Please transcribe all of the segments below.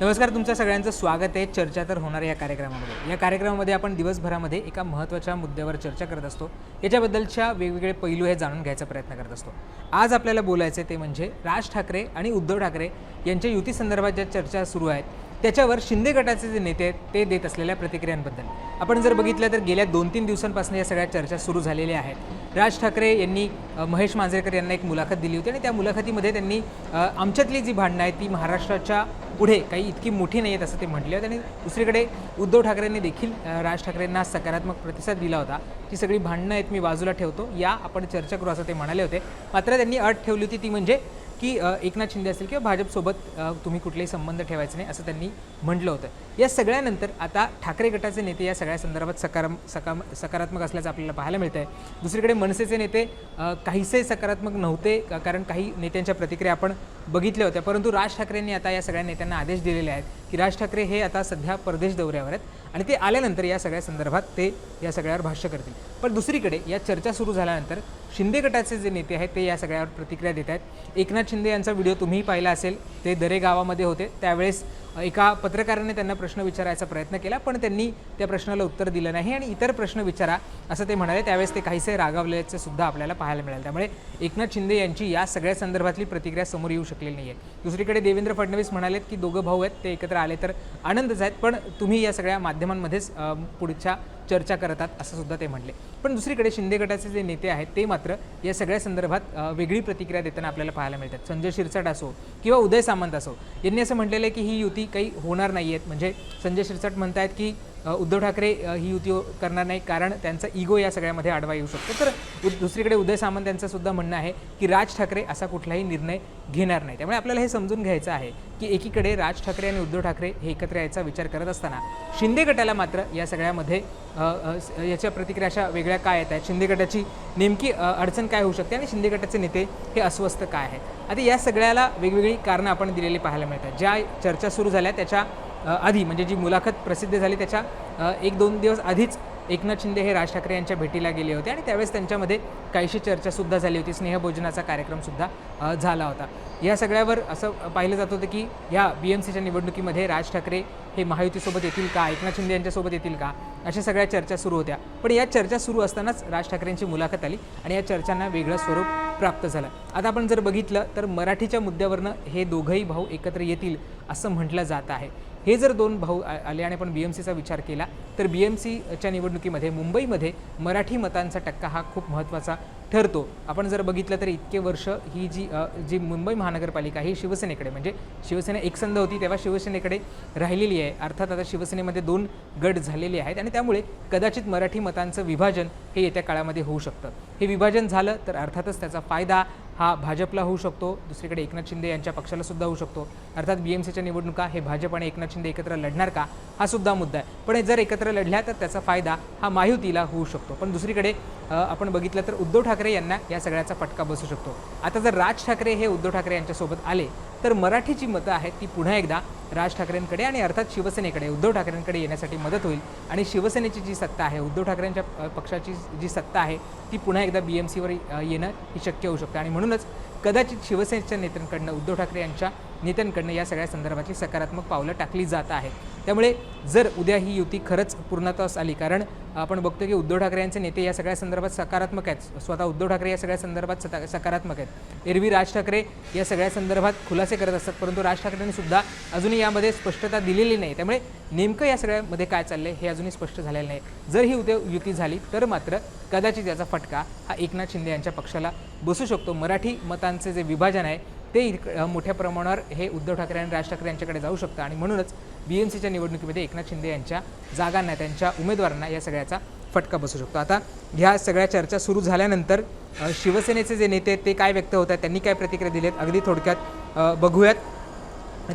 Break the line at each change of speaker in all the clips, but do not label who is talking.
नमस्कार तुमच्या सगळ्यांचं स्वागत आहे. चर्चा तर होणार या कार्यक्रमामध्ये. या कार्यक्रमामध्ये आपण दिवसभरामध्ये एका महत्त्वाच्या मुद्द्यावर चर्चा करत असतो. याच्याबद्दलच्या वेगवेगळे पैलू हे जाणून घ्यायचा प्रयत्न करत असतो. आज आपल्याला बोलायचं आहे ते म्हणजे राज ठाकरे आणि उद्धव ठाकरे यांच्या युती संदर्भात ज्या चर्चा सुरू आहेत त्याच्यावर शिंदे गटाचे जे नेते आहेत ते देत असलेल्या प्रतिक्रियांबद्दल. आपण जर बघितलं तर गेल्या दोन तीन दिवसांपासून या सगळ्या चर्चा सुरू झालेल्या आहेत. राज ठाकरे यांनी महेश मांजरेकर यांना एक मुलाखत दिली होती आणि त्या मुलाखतीमध्ये त्यांनी आमच्यातली जी भांडणं आहेत ती महाराष्ट्राच्या पुढे काही इतकी मोठी नाही आहेत असं ते म्हटले होते. आणि दुसरीकडे उद्धव ठाकरेंनी देखील राज ठाकरेंना सकारात्मक प्रतिसाद दिला होता. ती सगळी भांडणं आहेत मी बाजूला ठेवतो. या आपण चर्चा करू असं ते म्हणाले होते. मात्र त्यांनी अट ठेवली होती ती म्हणजे की एकनाथ शिंदे असेल किंवा भाजपसोबत तुम्ही कुठलेही संबंध ठेवायचे नाही असं त्यांनी म्हटलं होतं. या सगळ्यानंतर आता ठाकरे गटाचे नेते या सगळ्या संदर्भात सकाराम सकाम सकारात्मक असल्याचं आपल्याला पाहायला मिळतं आहे दुसरीकडे मनसेचे नेते काहीसे सकारात्मक नव्हते कारण काही नेत्यांच्या प्रतिक्रिया आपण बघितल्या होत्या. परंतु राज ठाकरेंनी आता या सगळ्या नेत्यांना आदेश दिलेले आहेत. की राज ठाकरे हे आता सध्या परदेश दौऱ्यावर आहेत आणि ते आल्यानंतर या सगळ्या संदर्भात ते या सगळ्यावर भाष्य करतील. पण दुसरीकडे या चर्चा सुरू झाल्यानंतर शिंदे गटाचे जे नेते आहेत ते या सगळ्यावर प्रतिक्रिया देत आहेत. एकनाथ शिंदे यांचा व्हिडिओ तुम्हीही पाहिला असेल ते दरे गावामध्ये होते. त्यावेळेस एका पत्रकाराने त्यांना प्रश्न विचारायचा प्रयत्न केला पण त्यांनी त्या प्रश्नाला उत्तर दिलं नाही आणि इतर प्रश्न विचारा असं ते म्हणाले. त्यावेळेस ते काहीसे रागावल्याचं सुद्धा आपल्याला पाहायला मिळालं. त्यामुळे एकनाथ शिंदे यांची या सगळ्या संदर्भातली प्रतिक्रिया समोर येऊ शकलेली नाही आहे दुसरीकडे देवेंद्र फडणवीस म्हणालेत की दोघं भाऊ आहेत ते एकत्र आले तर आनंदच आहेत पण तुम्ही या सगळ्या माध्यमांमध्येच पुढच्या चर्चा करतात असं सुद्धा ते म्हटले पण दुसरीकडे शिंदे गटाचे जे नेते आहेत ते मात्र या सगळ्या संदर्भात वेगळी प्रतिक्रिया देताना आपल्याला पाहायला मिळतात. संजय शिरसाट असो किंवा उदय सामंत असो यांनी असं म्हटलेलं आहे की ही युती काही होणार नाही आहेत म्हणजे संजय शिरसाट म्हणतायत की उद्धव ठाकरे ही युती हो- करणार नाही कारण त्यांचा इगो या सगळ्यामध्ये आडवा येऊ शकतो. तर दुसरीकडे उदय सामंत यांचं सुद्धा म्हणणं आहे की राज ठाकरे असा कुठलाही निर्णय घेणार नाही. त्यामुळे आपल्याला हे समजून घ्यायचं आहे की एकीकडे राज ठाकरे आणि उद्धव ठाकरे हे एकत्र यायचा विचार करत असताना शिंदे गटाला मात्र या सगळ्यामध्ये याच्या प्रतिक्रिया अशा वेगळ्या काय येत आहेत? शिंदे गटाची नेमकी अडचण काय होऊ शकते? आणि शिंदे गटाचे नेते हे अस्वस्थ काय आहेत? आता या सगळ्याला वेगवेगळी कारणं आपण दिलेली पाहायला मिळतात. ज्या चर्चा सुरू झाल्या त्याच्या आधी म्हणजे जी मुलाखत प्रसिद्ध झाली त्याच्या एक दोन दिवस आधीच एकनाथ शिंदे हे राज ठाकरे यांच्या भेटीला गेले होते आणि त्यावेळेस त्यांच्यामध्ये काहीशी चर्चासुद्धा झाली होती. स्नेहभोजनाचा कार्यक्रमसुद्धा झाला होता. या सगळ्यावर असं पाहिलं जात होतं की या बी एम सीच्या निवडणुकीमध्ये राज ठाकरे हे महायुतीसोबत येतील का? एकनाथ शिंदे यांच्यासोबत येतील का? अशा सगळ्या चर्चा सुरू होत्या. पण या चर्चा सुरू असतानाच राज ठाकरेंची मुलाखत आली आणि या चर्चांना वेगळं स्वरूप प्राप्त झालं. आता आपण जर बघितलं तर मराठीच्या मुद्द्यावरनं हे दोघंही भाऊ एकत्र येतील असं म्हटलं जात आहे. हे जर दोन भाऊ आ- आले आणि आपण बी एम सीचा विचार केला तर बी एम सीच्या निवडणुकीमध्ये मुंबईमध्ये मराठी मतांचा टक्का हा खूप महत्त्वाचा ठरतो. आपण जर बघितलं तर इतके वर्ष ही जी जी मुंबई महानगरपालिका ही शिवसेनेकडे म्हणजे शिवसेना एकसंध होती तेव्हा शिवसेनेकडे राहिलेली आहे. अर्थात आता शिवसेनेमध्ये दोन गट झालेले आहेत आणि त्यामुळे कदाचित मराठी मतांचं विभाजन हे येत्या काळामध्ये होऊ शकतं. हे विभाजन झालं तर अर्थातच त्याचा फायदा हा भाजपला होऊ शकतो दुसरीकडे एकनाथ शिंदे यांच्या पक्षाला सुद्धा होऊ शकतो. अर्थात बी एम सीच्या निवडणुका हे भाजप आणि एकनाथ शिंदे एकत्र लढणार का? हा सुद्धा मुद्दा आहे. पण जर एकत्र लढल्या तर त्याचा फायदा हा महायुतीला होऊ शकतो. पण दुसरीकडे आपण बघितलं तर उद्धव ठाकरे यांना या सगळ्याचा फटका बसू शकतो. आता जर राज ठाकरे हे उद्धव ठाकरे यांच्यासोबत आले तर मराठीची मतं आहेत ती पुन्हा एकदा राज ठाकरेंकडे आणि अर्थात शिवसेनेकडे उद्धव ठाकरेंकडे येण्यासाठी मदत होईल. आणि शिवसेनेची जी सत्ता आहे उद्धव ठाकरेंच्या पक्षाची जी सत्ता आहे ती पुन्हा एकदा बी एम सीवर येणं ही शक्य होऊ शकतं. आणि म्हणूनच कदाचित शिवसेनेच्या नेत्यांकडनं उद्धव ठाकरे यांच्या नेत्यांकडनं या सगळ्या संदर्भातली सकारात्मक पावलं टाकली जात आहेत. त्यामुळे जर उद्या ही युती खरंच पूर्णत्वास आली कारण आपण बघतो की उद्धव ठाकरे यांचे नेते या सगळ्या संदर्भात सकारात्मक आहेत. स्वतः उद्धव ठाकरे या सगळ्या संदर्भात सकारात्मक आहेत. एरवी राज ठाकरे या सगळ्या संदर्भात खुलासे करत असतात परंतु राज ठाकरेंनी सुद्धा अजूनही यामध्ये स्पष्टता दिलेली नाही. त्यामुळे नेमकं या सगळ्यामध्ये काय चाललंय हे अजूनही स्पष्ट झालेलं नाही. जर ही उद्या युती झाली तर मात्र कदाचित याचा फटका हा एकनाथ शिंदे यांच्या पक्षाला बसू शकतो. मराठी मतांचे जे विभाजन आहे ते इक- मोठ्या प्रमाणावर हे उद्धव ठाकरे आणि राज ठाकरे यांच्याकडे जाऊ शकतं. आणि म्हणूनच बी एम सीच्या निवडणुकीमध्ये एकनाथ शिंदे यांच्या जागांना त्यांच्या उमेदवारांना या सगळ्याचा फटका बसू शकतो. आता ह्या सगळ्या चर्चा सुरू झाल्यानंतर शिवसेनेचे जे नेते ते काय व्यक्त होत आहेत त्यांनी काय प्रतिक्रिया दिल्यात अगदी थोडक्यात बघूयात.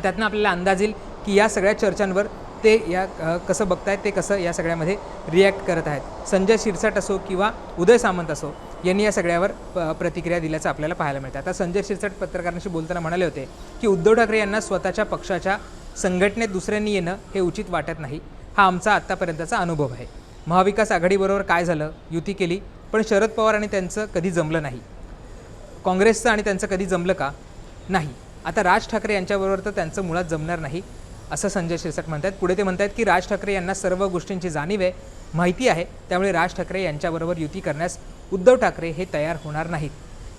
त्यातनं आपल्याला अंदाज येईल की या सगळ्या चर्चांवर ते या कसं कसं बघतायत ते कसं या सगळ्यामध्ये रिॲक्ट करत आहेत. संजय शिरसाट असो किंवा उदय सामंत असो यांनी या सगळ्यावर प- प्रतिक्रिया दिल्याचं आपल्याला पाहायला मिळतं. आता संजय शिरसाट पत्रकारांशी बोलताना म्हणाले होते की उद्धव ठाकरे यांना स्वतःच्या पक्षाच्या संघटनेत दुसऱ्यांनी येणं हे उचित वाटत नाही. हा आमचा आत्तापर्यंतचा अनुभव आहे. महाविकास आघाडीबरोबर काय झालं युती केली पण शरद पवार आणि त्यांचं कधी जमलं नाही. काँग्रेसचं आणि त्यांचं कधी जमलं का? नाही. आता राज ठाकरे यांच्याबरोबर तर त्यांचं मुळात जमणार नाही असं संजय शिरसाट म्हणतात पुढे ते म्हणतात की राज ठाकरे यांना सर्व गोष्टींची जाणीव आहे माहिती आहे. त्यामुळे राज ठाकरे यांच्याबरोबर युती करण्यास उद्धव ठाकरे हे तयार होणार नाहीत.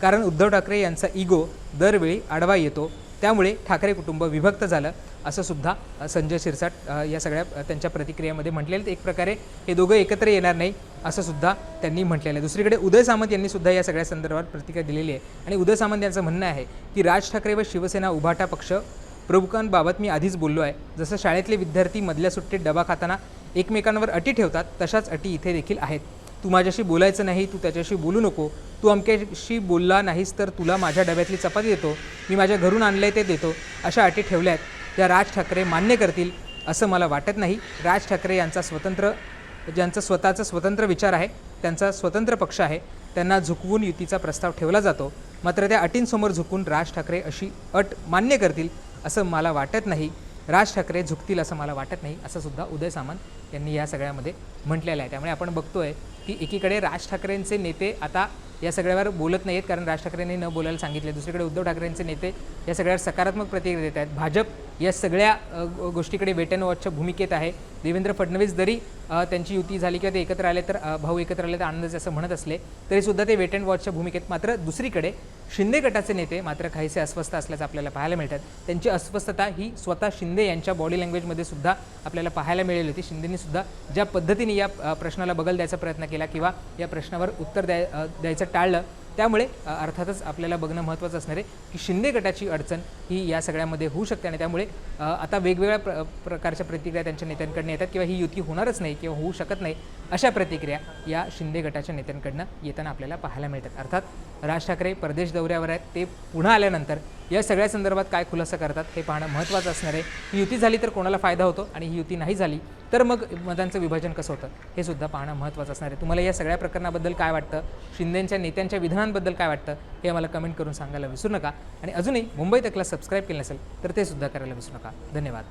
कारण उद्धव ठाकरे यांचा इगो दरवेळी आडवा येतो. त्यामुळे ठाकरे कुटुंब विभक्त झालं असं सुद्धा संजय शिरसाट या सगळ्या त्यांच्या प्रतिक्रियेमध्ये म्हटलेलं एक प्रकारे हे दोघं एकत्र येणार नाही असं सुद्धा त्यांनी म्हटलेलं आहे. दुसरीकडे उदय सामंत यांनी सुद्धा या सगळ्या संदर्भात प्रतिक्रिया दिलेली आहे. आणि उदय सामंत यांचं म्हणणं आहे की राज ठाकरे व शिवसेना उभाटा पक्ष प्रमुखांबाबत मी आधीच बोललो आहे. जसं शाळेतले विद्यार्थी मधल्या सुट्टीत डबा खाताना एकमेकांवर अटी ठेवतात तशाच अटी इथे देखील आहेत. तू माझ्याशी बोलायचं नाही तू त्याच्याशी बोलू नको. तू अमक्याशी बोलला नाहीस तर तुला माझ्या डब्यातली चपाती देतो. मी माझ्या घरून आणलंय ते देतो. अशा अटी ठेवल्या आहेत त्या राज ठाकरे मान्य करतील असं मला वाटत नाही. राज ठाकरे यांचा स्वतंत्र ज्यांचा स्वतःचा स्वतंत्र विचार आहे त्यांचा स्वतंत्र पक्ष आहे त्यांना झुकवून युतीचा प्रस्ताव ठेवला जातो. मात्र त्या अटींसमोर झुकून राज ठाकरे अशी अट मान्य करतील असं मला वाटत नाही. राज ठाकरे झुकतील असं मला वाटत नाही असं सुद्धा उदय सामंत यांनी या सगळ्यामध्ये म्हटलेलं आहे. त्यामुळे आपण बघतोय की एकीकडे राज ठाकरेंचे नेते आता या सगळ्यावर बोलत नाहीत कारण राज ठाकरेंनी न बोलायला सांगितले. दुसरीकडे उद्धव ठाकरेंचे नेते या सगळ्यावर सकारात्मक प्रतिक्रिया देत आहेत. भाजप या सगळ्या गोष्टीकडे वेट अँड वॉचच्या भूमिकेत आहे. देवेंद्र फडणवीस जरी त्यांची युती झाली किंवा ते एकत्र आले तर भाऊ एकत्र आले तर आनंदाचे असं म्हणत असले तरीसुद्धा ते वेट अँड वॉचच्या भूमिकेत मात्र दुसरीकडे शिंदे गटाचे नेते मात्र काहीसे अस्वस्थ असल्याचं आपल्याला पाहायला मिळतात. त्यांची अस्वस्थता ही स्वतः शिंदे यांच्या बॉडी लँग्वेजमध्ये सुद्धा आपल्याला पाहायला मिळेल होती. शिंदेनी सुद्धा ज्या पद्धतीने या प्रश्नाला बगल द्यायचा प्रयत्न केला किंवा या प्रश्नावर उत्तर द्याय द्यायचं टाळलं त्यामुळे अर्थातच आपल्याला बघणं महत्त्वाचं असणार आहे की शिंदे गटाची अडचण ही या सगळ्यामध्ये होऊ शकते आणि त्यामुळे आता वेगवेगळ्या प्र प्रकारच्या प्रतिक्रिया त्यांच्या नेत्यांकडनं येतात किंवा ही युती होणारच नाही किंवा होऊ शकत नाही अशा प्रतिक्रिया या शिंदे गटाच्या नेत्यांकडनं येताना आपल्याला पाहायला मिळतात. अर्थात राज ठाकरे परदेश दौऱ्यावर आहेत ते पुन्हा आल्यानंतर या सगळ्या संदर्भात काय खुलासा करतात हे पाहणं महत्त्वाचं असणार आहे. ही युती झाली तर कोणाला फायदा होतो आणि ही युती नाही झाली तर मग मतांचं विभाजन कसं होतं? हे सुद्धा पाहणं महत्त्वाचं असणार आहे. तुम्हाला या सगळ्या प्रकरणाबद्दल काय वाटतं? शिंदेंच्या नेत्यांच्या विधानांबद्दल काय वाटतं? हे आम्हाला कमेंट करून सांगायला विसरू नका. आणि अजूनही मुंबई तकला सबस्क्राईब केलं नसेल तर ते सुद्धा करायला विसरू नका. धन्यवाद.